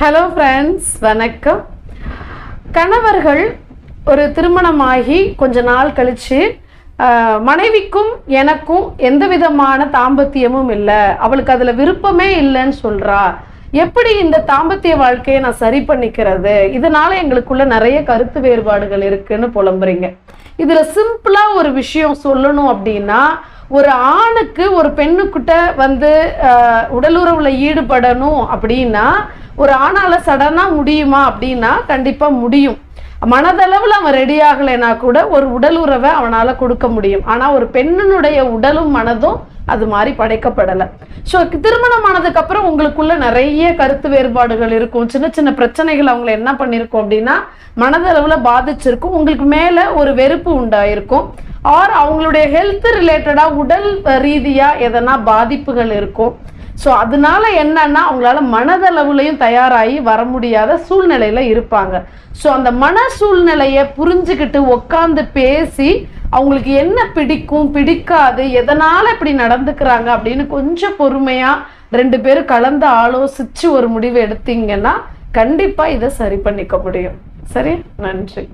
Hello friends வணக்கம். கணவர்கள் ஒரு திருமணமாகி கொஞ்ச நாள் கழித்து மனைவிக்கும் எனக்கும் எந்த விதமான தாம்பத்தியமும் இல்லை. அவளுக்கு அதில் விருப்பமே இல்லைன்னு சொல்கிறா எப்படி இந்த தாம்பத்திய வாழ்க்கையை நான் சரி பண்ணிக்கிறது? இதனால எங்களுக்குள்ள நிறைய கருத்து வேறுபாடுகள் இருக்குன்னு புலம்புறீங்க. இதில் சிம்பிளாக ஒரு விஷயம் சொல்லணும் அப்படின்னா ஒரு ஆணுக்கு ஒரு பெண்ணுக்கிட்ட வந்து உடலுறவில் உடலுறவுல ஈடுபடணும் அப்படின்னா ஒரு ஆணால சடனா முடியுமா அப்படின்னா கண்டிப்பா முடியும். மனதளவில் அவன் ரெடி ஆகலைன்னா கூட ஒரு உடல் உறவை அவனால் கொடுக்க முடியும். ஆனால் ஒரு பெண்ணினுடைய உடலும் மனதும் அது மாதிரி படைக்கப்படலை. ஸோ திருமணம் ஆனதுக்கப்புறம் உங்களுக்குள்ள நிறைய கருத்து வேறுபாடுகள் இருக்கும். சின்ன சின்ன பிரச்சனைகள் அவங்கள என்ன பண்ணியிருக்கோம் அப்படின்னா மனதளவில் பாதிச்சிருக்கும். உங்களுக்கு மேலே ஒரு வெறுப்பு உண்டாயிருக்கும். ஆர் அவங்களுடைய ஹெல்த் ரிலேட்டடாக உடல் ரீதியாக எதனா பாதிப்புகள் இருக்கும். ஸோ அதனால என்னன்னா அவங்களால மனதளவுலையும் தயாராகி வர முடியாத சூழ்நிலையில இருப்பாங்க. ஸோ அந்த மன சூழ்நிலையை புரிஞ்சுக்கிட்டு உட்காந்து பேசி அவங்களுக்கு என்ன பிடிக்கும் பிடிக்காது எதனால் இப்படி நடந்துக்கிறாங்க அப்படின்னு கொஞ்சம் பொறுமையாக ரெண்டு பேரும் கலந்து ஆலோசித்து ஒரு முடிவு எடுத்தீங்கன்னா கண்டிப்பாக இதை சரி பண்ணிக்க முடியும். சரி நன்றி.